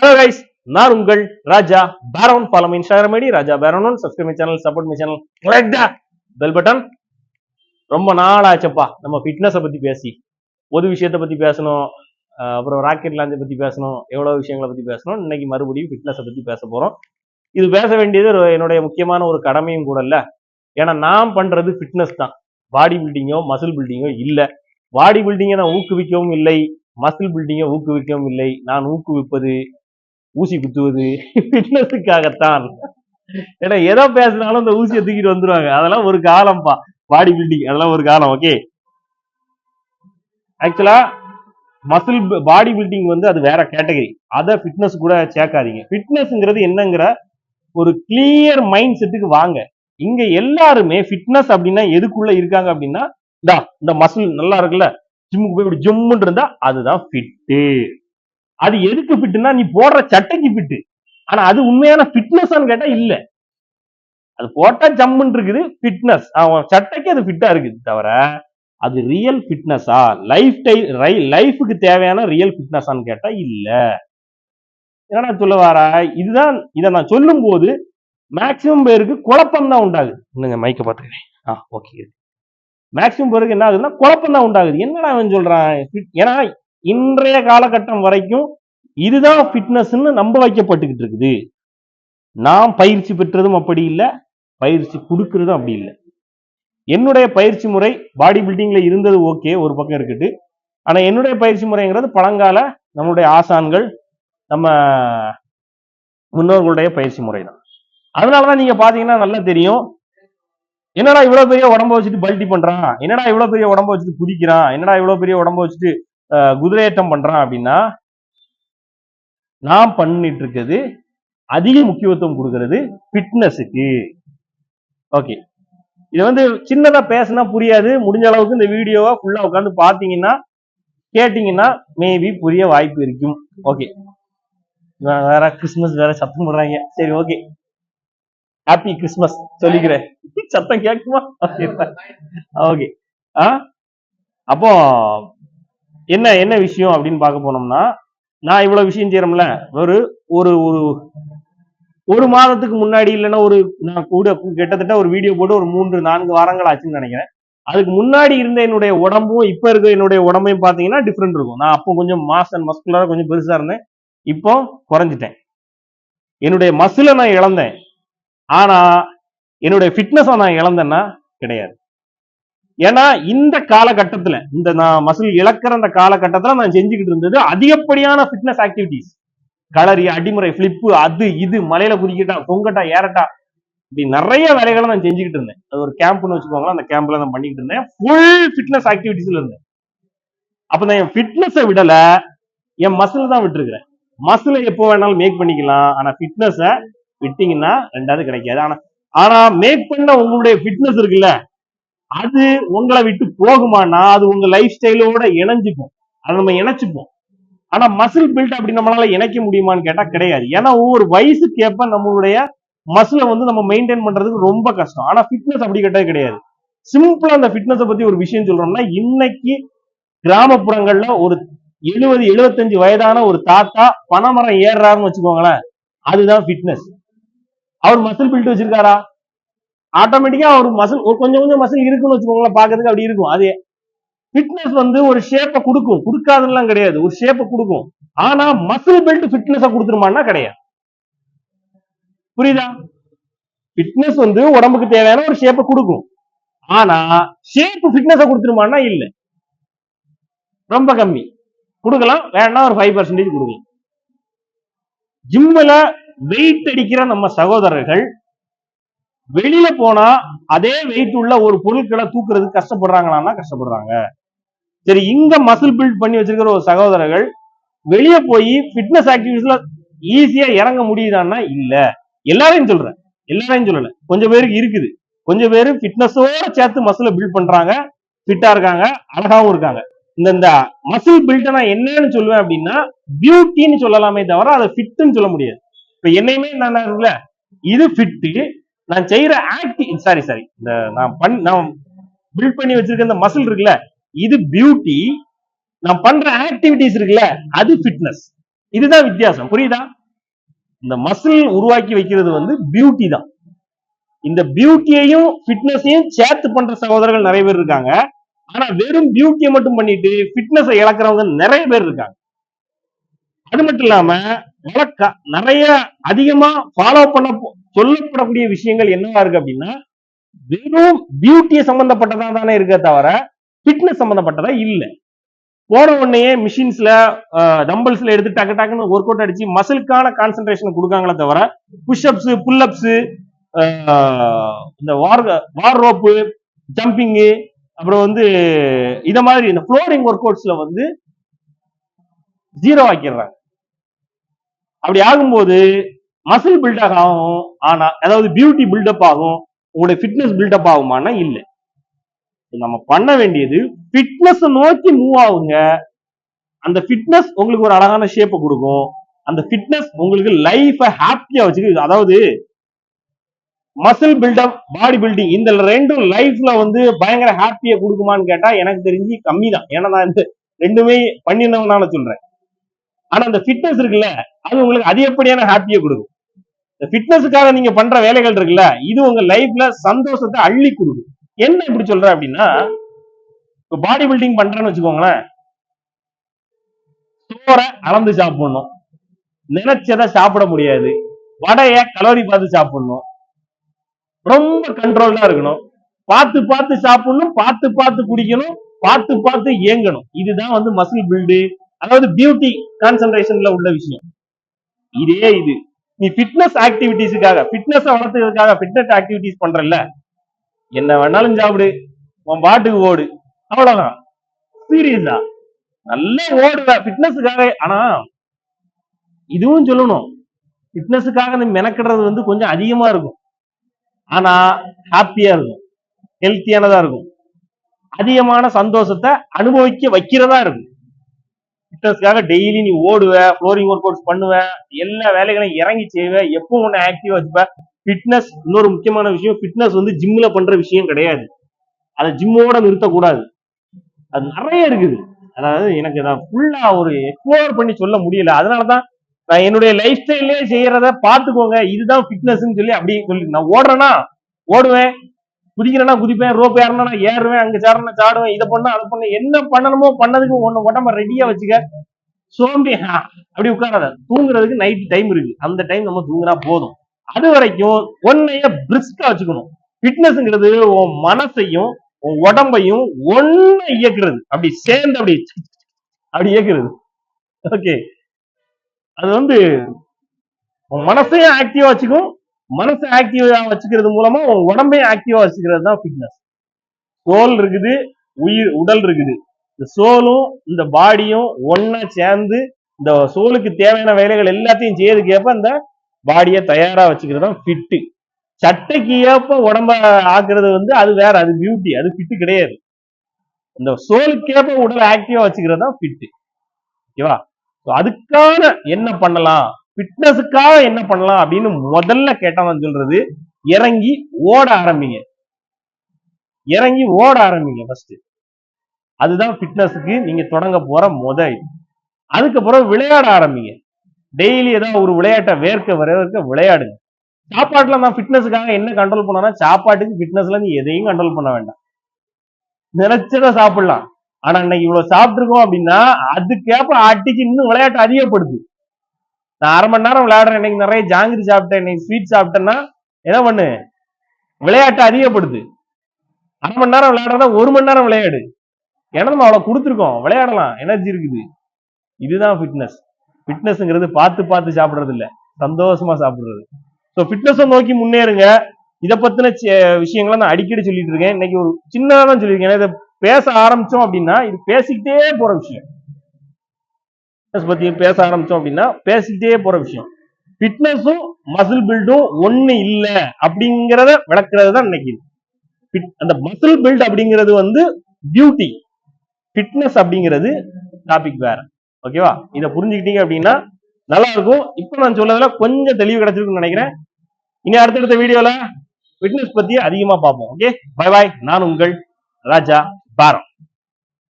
Hello guys நான் உங்கள் ராஜா பேரோன் follow Instagram ID Raja பேரோன் subscribe my channel support my channel click the bell button ரொம்ப நாள் ஆச்சப்பா நம்ம ஃபிட்னஸை பத்தி பேசி பொது விஷயத்தை பத்தி பேசணும் அப்புறம் ராக்கெட் லாஞ்சை பத்தி பேசணும் எவ்வளோ விஷயங்களை பத்தி பேசணும். இன்னைக்கு மறுபடியும் ஃபிட்னஸை பத்தி பேச போறோம். இது பேச வேண்டியது என்னுடைய முக்கியமான ஒரு கடமையும் கூட இல்ல. ஏன்னா நான் பண்றது ஃபிட்னஸ் தான். பாடி பில்டிங்கோ மசில் பில்டிங்கோ இல்ல. பாடி பில்டிங்கை நான் ஊக்குவிக்கவும் இல்லை. மசில் பில்டிங்கை ஊக்குவிக்கவும் இல்லை. நான் ஊக்குவிப்பது ஊசி குத்துவது ஃபிட்னஸுக்காகத்தான் ஏன்னா எதோ பேசுனாலும் இந்த ஊசியை தூக்கிட்டு வந்துருவாங்க. அதெல்லாம் ஒரு காலம்ப்பா. பாடி பில்டிங் அதெல்லாம் ஒரு காலம் ஓகே ஆக்சுவலா மசில் பாடி பில்டிங் வந்து அது வேற கேட்டகரி அதை ஃபிட்னஸ் கூட சேர்க்காதீங்க. ஃபிட்னஸ்ங்கிறது என்னங்கிற ஒரு கிளியர் மைண்ட் செட்டுக்கு வாங்க. இங்க எல்லாருமே ஃபிட்னஸ் அப்படின்னா எதுக்குள்ள இருக்காங்க அப்படின்னா இந்த மசில் நல்லா இருக்குல்ல ஜிம்முக்கு போய் இப்படி ஜிம்முன்னு இருந்தா அதுதான் ஃபிட்டு அது எதுக்கு ஃபிட்னா நீ போடுற சட்டைக்கு ஃபிட்டு ஆனா அது உண்மையான ஃபிட்னஸ்ன்னு கேட்டா இல்ல. அது போட்டா ஜம்முன்னு இருக்குது ஃபிட்னஸ் அவன் சட்டைக்கு அது ஃபிட்டா இருக்குது தவிர அது ரியல் ஃபிட்னஸா லைஃப் டை லைஃபுக்கு தேவையான ரியல் ஃபிட்னஸான்னு கேட்டா இல்ல. என்னடா சொல்ல வாரா? இதுதான் இதை நான் சொல்லும் போது மேக்சிமம் பேருக்கு குழப்பம் தான் உண்டாகுது. இன்னுங்க மைக்க பார்த்துக்கிறேன். ஆ ஓகே மேக்சிமம் பேருக்கு என்ன ஆகுதுன்னா குழப்பம் தான் உண்டாகுது. என்னடா அவன் சொல்றான்? ஏன்னா இன்றைய காலகட்டம் வரைக்கும் இதுதான் ஃபிட்னஸ்ன்னு நம்ப வைக்கப்பட்டுக்கிட்டு இருக்குது. நாம் பயிற்சி பெற்றதும் அப்படி இல்லை பயிற்சி கொடுக்கறதும் அப்படி இல்லை. என்னுடைய பயிற்சி முறை பாடி பில்டிங்ல இருந்தது ஓகே ஒரு பக்கம் இருக்குது. ஆனா என்னுடைய பயிற்சி முறைங்கிறது பழங்கால நம்மளுடைய ஆசான்கள் நம்ம முன்னோர்களுடைய பயிற்சி முறை தான். அதனாலதான் நீங்க பாத்தீங்கன்னா நல்லா தெரியும். என்னடா இவ்வளவு பெரிய உடம்ப வச்சுட்டு பல்டி பண்றான்? என்னடா இவ்வளவு பெரிய உடம்ப வச்சுட்டு குதிக்கிறான்? என்னடா இவ்வளவு பெரிய உடம்ப வச்சுட்டு குதிரையேற்றம் பண்றான் அப்படின்னா நான் பண்ணிட்டு இருக்கிறது அதிக முக்கியத்துவம் கொடுக்கறது ஃபிட்னஸுக்கு ஓகே இது வந்து சின்னதா பேசினா புரியாது. முடிஞ்ச அளவுக்கு இந்த வீடியோவை ஃபுல்லா உட்காந்து பாத்தீங்கன்னா கேட்டீங்கன்னா மேபி புரிய வாய்ப்பு இருக்கும். ஓகே வேற கிறிஸ்மஸ் வேற சத்தம் போடுறாங்க. சரி ஓகே ஹாப்பி கிறிஸ்மஸ் சொல்லிக்கிறேன். சத்தம் கேட்குமா? ஓகே ஆ? அப்போ என்ன என்ன விஷயம் அப்படின்னு பார்க்க போனோம்னா நான் இவ்வளவு விஷயம் செய்யறோம்ல ஒரு ஒரு ஒரு ஒரு மாதத்துக்கு முன்னாடி இல்லைன்னா ஒரு நான் கூட கிட்டத்தட்ட ஒரு வீடியோ போட்டு ஒரு மூன்று நான்கு வாரங்கள் ஆச்சுன்னு நினைக்கிறேன். அதுக்கு முன்னாடி இருந்த என்னுடைய உடம்பும் இப்ப இருக்க என்னுடைய உடம்பையும் பாத்தீங்கன்னா டிஃப்ரெண்ட் இருக்கும். நான் அப்போ கொஞ்சம் மாஸ் அண்ட் மஸ்குலரா கொஞ்சம் பெருசா இருந்தேன். இப்போ குறைஞ்சிட்டேன். என்னுடைய மசிலை நான் இழந்தேன். ஆனா என்னுடைய ஃபிட்னஸை நான் இழந்தேன்னா கிடையாது. ஏன்னா இந்த காலகட்டத்துல இந்த நான் மசில் இழக்கிற அந்த காலகட்டத்துல நான் செஞ்சுக்கிட்டு இருந்தது அதிகப்படியான ஃபிட்னஸ் ஆக்டிவிட்டிஸ் களரி அடிமுறை பிளிப்பு அது இது மலையில குதிக்கட்டா பொங்கட்டா ஏறட்டா இப்படி நிறைய வேலைகளை நான் செஞ்சுக்கிட்டு இருந்தேன். அது ஒரு கேம்ப்னு வச்சுக்கோங்களேன் அந்த கேம்ப்ல நான் பண்ணிக்கிட்டு இருந்தேன். ஃபுல் ஃபிட்னஸ் ஆக்டிவிட்டிஸ்ல இருந்தேன். அப்ப நான் என் ஃபிட்னஸை விடல என் மசில் தான் விட்டுருக்கிறேன். மசிலை எப்போ வேணாலும் மேக் பண்ணிக்கலாம். ஆனா ஃபிட்னஸை விட்டீங்கன்னா ரெண்டாவது கிடைக்காது. ஆனா ஆனா மேக் பண்ண உங்களுடைய ஃபிட்னஸ் இருக்குல்ல அது உங்களை விட்டு போகுமானா அது உங்க லைஃப் ஸ்டைலோட இணைஞ்சுக்கும். அதை நம்ம இணைச்சுப்போம். ஆனா மசில் பில்ட் அப்படி நம்மளால இணைக்க முடியுமான்னு கேட்டா கிடையாது. ஏன்னா ஒவ்வொரு வயசுக்கு ஏற்ப நம்மளுடைய மசிலை வந்து நம்ம மெயின்டைன் பண்றதுக்கு ரொம்ப கஷ்டம். ஆனா ஃபிட்னஸ் அப்படி கேட்டது கிடையாது. சிம்பிளா அந்த ஃபிட்னஸை பத்தி ஒரு விஷயம் சொல்றோம்னா இன்னைக்கு கிராமப்புறங்கள்ல ஒரு எழுபது எழுபத்தஞ்சு வயதான ஒரு தாத்தா பனைமரம் ஏறுறாருன்னு வச்சுக்கோங்களேன். அதுதான் ஃபிட்னஸ் அவர் மசில் பில்ட் வச்சிருக்காரா? ஆட்டோமேட்டிக்கா ஒரு மசில் ஒரு கொஞ்சம் கொஞ்சம் மசில் இருக்குன்னு வச்சுக்கோங்களேன் பாக்கிறதுக்கு அப்படி இருக்கும். அது ஃபிட்னஸ் வந்து ஒரு ஷேப்பை கொடுக்கும். கொடுக்காதுலாம் கிடையாது. ஒரு ஷேப்பை கொடுக்கும். ஆனா மசில் பெல்ட் ஃபிட்னஸ கொடுத்துருமான்னா கிடையாது. புரியுதா? ஃபிட்னஸ் வந்து உடம்புக்கு தேவையான ஒரு ஷேப்பை கொடுக்கும். ஆனா ஷேப் ஃபிட்னஸ கொடுத்துருமான்னா இல்ல. ரொம்ப கம்மி. கொடுக்கலாம். வேணா ஒரு ஃபைவ் பர்சன்டேஜ் கொடுக்கலாம். ஜிம்ல வெயிட் அடிக்கிற நம்ம சகோதரர்கள் வெளியில போனா அதே வெயிட் உள்ள ஒரு பொருட்களை தூக்குறதுக்கு கஷ்டப்படுறாங்களான்னா கஷ்டப்படுறாங்க. சரி இங்க மசில் பில்ட் பண்ணி வச்சிருக்கிற ஒரு சகோதரர்கள் வெளியே போய் ஃபிட்னஸ் ஆக்டிவிட்டிஸ்ல ஈஸியா இறங்க முடியுதான்னா இல்ல. எல்லாரையும் சொல்றேன். எல்லாரையும் சொல்லல. கொஞ்சம் பேருக்கு இருக்குது. கொஞ்சம் பேரு ஃபிட்னஸோட சேர்த்து மசில பில்ட் பண்றாங்க. ஃபிட்டா இருக்காங்க. அழகாவும் இருக்காங்க. இந்த இந்த மசில் பில்ட்டை நான் என்னன்னு சொல்லுவேன் அப்படின்னா பியூட்டின்னு சொல்லலாமே தவிர அதை ஃபிட்டுன்னு சொல்ல முடியாது. இப்ப என்னையுமே நான் இருக்குல்ல இது ஃபிட்டு நான் செய்யற ஆக்டி சாரி சாரி இந்த நான் பண் நான் பில்ட் பண்ணி வச்சிருக்க இந்த மசில் இருக்குல்ல இது பியூட்டி நான் பண்ற ஆக்டிவிட்டிஸ் இருக்குல்ல அது ஃபிட்னஸ் இதுதான் வித்தியாசம். புரியுதா? இந்த மசில் உருவாக்கி வைக்கிறது வந்து பியூட்டி தான். இந்த பியூட்டியையும் ஃபிட்னஸையும் சேர்த்து பண்ற சகோதரர்கள் நிறைய பேர் இருக்காங்க. ஆனா வெறும் பியூட்டியை மட்டும் பண்ணிட்டு ஃபிட்னஸை இழக்கிறவங்க நிறைய பேர் இருக்காங்க. அது மட்டும் இல்லாம நிறைய அதிகமா ஃபாலோ பண்ண சொல்லப்படக்கூடிய விஷயங்கள் என்னவா இருக்கு அப்படின்னா வெறும் பியூட்டியை சம்பந்தப்பட்டதா தானே இருக்க தவிர ஃபிட்னஸ் சம்பந்தப்பட்டதா இல்ல. போன உடனே மிஷின்ஸ்ல டம்பிள்ஸ்ல எடுத்து டக்கு டக்குன்னு ஒர்க் அவுட் அடிச்சு மசிலுக்கான கான்சென்ட்ரேஷன் கொடுக்காங்களே தவிர புஷ்அப்ஸ் புல்அப்ஸ் இந்த வார் வார் ரோப்பு ஜம்பிங்கு அப்புறம் வந்து இத மாதிரி இந்த ஃப்ளோரிங் ஒர்க் அவுட்ஸ்ல வந்து ஜீரோ ஆக்கிடுறாங்க. அப்படி ஆகும்போது மசில் பில்டப் ஆகும். ஆனா அதாவது பியூட்டி பில்டப் ஆகும். உங்களுடைய ஃபிட்னஸ் பில்டப் ஆகுமானா இல்ல. நம்ம பண்ண வேண்டியது ஃபிட்னஸ் நோக்கி மூவ் ஆகுங்க. அந்த ஃபிட்னஸ் உங்களுக்கு ஒரு அழகான ஷேப்பை கொடுக்கும். அந்த ஃபிட்னஸ் உங்களுக்கு லைஃபை ஹாப்பியா வச்சுக்கு அதாவது மசில் பில்டப் பாடி பில்டிங் இந்த ரெண்டும் லைஃப்ல வந்து பயங்கர ஹாப்பியா கொடுக்குமான்னு கேட்டா எனக்கு தெரிஞ்சு கம்மி தான். ஏன்னா நான் இந்த ரெண்டுமே பண்ணினவனால சொல்றேன். ஆனா அந்த ஃபிட்னஸ் இருக்குல்ல அது உங்களுக்கு அதிகப்படியான ஹாப்பியை கொடுக்கும்? இந்த ஃபிட்னஸுக்காக நீங்க பண்ற வேலைகள் இருக்குல்ல இது உங்க லைஃப்ல சந்தோஷத்தை அள்ளி கொடுக்கும். என்ன இப்படி சொல்றேன் அப்படின்னா இப்ப பாடி பில்டிங் பண்றேன்னு வச்சுக்கோங்களேன். சோறை அளந்து சாப்பிடணும். நினைச்சதை சாப்பிட முடியாது. வடைய கலோரி பார்த்து சாப்பிடணும். ரொம்ப கண்ட்ரோல்டா இருக்கணும். பார்த்து பார்த்து சாப்பிடணும் பார்த்து பார்த்து குடிக்கணும் பார்த்து பார்த்து இயங்கணும். இதுதான் வந்து மசில் பில்டு அதாவது பியூட்டி கான்சென்ட்ரேஷன்ல உள்ள விஷயம். இதே இது. நீ ஃபிட்னஸ் ஆக்டிவிட்டிஸுக்காக ஃபிட்னஸ் வளர்த்துக்கிறதுக்காக ஃபிட்னஸ் ஆக்டிவிட்டிஸ் பண்றல்ல. என்ன வேணாலும் சாப்பிடு உன் பாட்டுக்கு ஓடு. அவ்வளவுதான். சீரியஸா நல்லா ஓடுவ ஃபிட்னஸுக்காக ஆனா இதுவும் சொல்லணும். ஃபிட்னஸுக்காக நீ மெனக்கிடுறது வந்து கொஞ்சம் அதிகமா இருக்கும். ஆனா ஹாப்பியா இருக்கும். ஹெல்த்தியானதா இருக்கும். அதிகமான சந்தோஷத்தை அனுபவிக்க வைக்கிறதா இருக்கும். ஃபிட்னஸ்க்காக டெய்லி நீ ஓடுவ ஃப்ளோரிங் ஒர்க் அவுட்ஸ் பண்ணுவ எல்லா வேலைகளையும் இறங்கி செய்வ எப்பவும் உன்னை ஆக்டிவா வச்சுப்ப. ஃபிட்னஸ் இன்னொரு முக்கியமான விஷயம் ஃபிட்னஸ் வந்து ஜிம்ல பண்ற விஷயம் கிடையாது. அதை ஜிம்மோட நிறுத்தக்கூடாது. அது நிறைய இருக்குது. அதாவது எனக்கு நான் ஃபுல்லா ஒரு எக்ஸ்ப்ளோர் பண்ணி சொல்ல முடியல. அதனாலதான் நான் என்னுடைய லைஃப் ஸ்டைல்லே செய்யறத பாத்துக்கோங்க இதுதான் ஃபிட்னஸ்ன்னு சொல்லி அப்படியே சொல்லி நான் ஓடுறேன்னா ஓடுவேன். குதிக்கிறேன்னா குதிப்பேன் ரோப் ஏறணும்னா ஏறுவேன் அங்க சேரணும்னா சாடுவேன் இதை பண்ண அதை பண்ண என்ன பண்ணணுமோ பண்ணதுக்கு ஒண்ணு உடம்ப ரெடியா வச்சுக்க சோம்பி அப்படி உட்காராத தூங்குறதுக்கு நைட் டைம் இருக்கு. அந்த டைம் நம்ம தூங்கினா போதும். அது வரைக்கும் ஒன்னைய பிரிஸ்கா வச்சுக்கணும். ஃபிட்னஸ்ங்கிறது உன் மனசையும் உன் உடம்பையும் ஒண்ணு இயக்குறது. அப்படி சேர்ந்து அப்படி அப்படி இயக்குறது. ஓகே அது வந்து உன் மனசையும் ஆக்டிவா வச்சுக்கும் மனசை ஆக்டிவா வச்சுக்கிறது மூலமா உடம்பே உடம்பையும் ஆக்டிவா வச்சுக்கிறது தான் ஃபிட்னஸ் சோல் இருக்குது உயிர் உடல் இருக்குது. இந்த சோலும் இந்த பாடியும் ஒன்னா சேர்ந்து இந்த சோலுக்கு தேவையான வேலைகள் எல்லாத்தையும் செய்யறதுக்கு ஏற்ப இந்த பாடியை தயாரா வச்சுக்கிறது தான் ஃபிட்டு சட்டைக்கு ஏப்ப உடம்ப ஆக்குறது வந்து அது வேற அது பியூட்டி அது ஃபிட்டு கிடையாது. இந்த சோலுக்கேப்ப உடல் ஆக்டிவா வச்சுக்கிறது தான் ஃபிட்டு ஓகேவா அதுக்கான என்ன பண்ணலாம்? ஃபிட்னஸுக்காக என்ன பண்ணலாம் அப்படின்னு முதல்ல கேட்டவன் சொல்றது இறங்கி ஓட ஆரம்பிங்க. இறங்கி ஓட ஆரம்பிங்க ஃபர்ஸ்ட் அதுதான் ஃபிட்னஸுக்கு நீங்க தொடங்க போற முத அதுக்கப்புறம் விளையாட ஆரம்பிங்க. டெய்லி ஏதாவது ஒரு விளையாட்டை வேர்க்க வரவேற்க விளையாடுங்க. சாப்பாட்டுல நான் ஃபிட்னஸுக்காக என்ன கண்ட்ரோல் பண்ணனா சாப்பாட்டுக்கு ஃபிட்னஸ்ல நீ எதையும் கண்ட்ரோல் பண்ண வேண்டாம். நினைச்சதை சாப்பிடலாம். ஆனா இன்னைக்கு இவ்வளவு சாப்பிட்டுருக்கோம் அப்படின்னா அதுக்கேப்ப அடிச்சு இன்னும் விளையாட்டு அதிகப்படுது. நான் அரை மணி நேரம் விளையாடுறேன். இன்னைக்கு நிறைய ஜாங்கிரி சாப்பிட்டேன். இன்னைக்கு ஸ்வீட் சாப்பிட்டேன்னா என்ன பண்ணு விளையாட்டு அதிகப்படுது. அரை மணி நேரம் விளையாடுறதா ஒரு மணி நேரம் விளையாடு. ஏன்னா நம்ம அவ்வளவு கொடுத்துருக்கோம். விளையாடலாம். எனர்ஜி இருக்குது. இதுதான் ஃபிட்னஸ் ஃபிட்னஸ்ங்கிறது பார்த்து பார்த்து சாப்பிடுறது இல்ல. சந்தோஷமா சாப்பிடுறது. ஸோ ஃபிட்னஸை நோக்கி முன்னேறுங்க. இதை பத்தின விஷயங்களை நான் அடிக்கடி சொல்லிட்டு இருக்கேன். இன்னைக்கு ஒரு சின்னதா தான் சொல்லியிருக்கேன். ஏன்னா இதை பேச ஆரம்பிச்சோம் அப்படின்னா இது பேசிக்கிட்டே போற விஷயம். ஃபிட்னஸ் பத்தி பேச ஆரம்பிச்சோம் அப்படின்னா பேசிக்கிட்டே போற விஷயம். ஃபிட்னஸும் மசில் பில்டும் ஒண்ணு இல்லை அப்படிங்கிறத விளக்குறது தான் இன்னைக்கு. அந்த மசில் பில்ட் அப்படிங்கிறது வந்து பியூட்டி ஃபிட்னஸ் அப்படிங்கிறது டாபிக் வேற. ஓகேவா இதை புரிஞ்சுக்கிட்டீங்க அப்படின்னா நல்லா இருக்கும். இப்போ நான் சொல்லதில் கொஞ்சம் தெளிவு கிடைச்சிருக்குன்னு நினைக்கிறேன். இனி அடுத்தடுத்த வீடியோல ஃபிட்னஸ் பத்தி அதிகமா பார்ப்போம். ஓகே பை பாய் நான் உங்கள் ராஜா பாரம்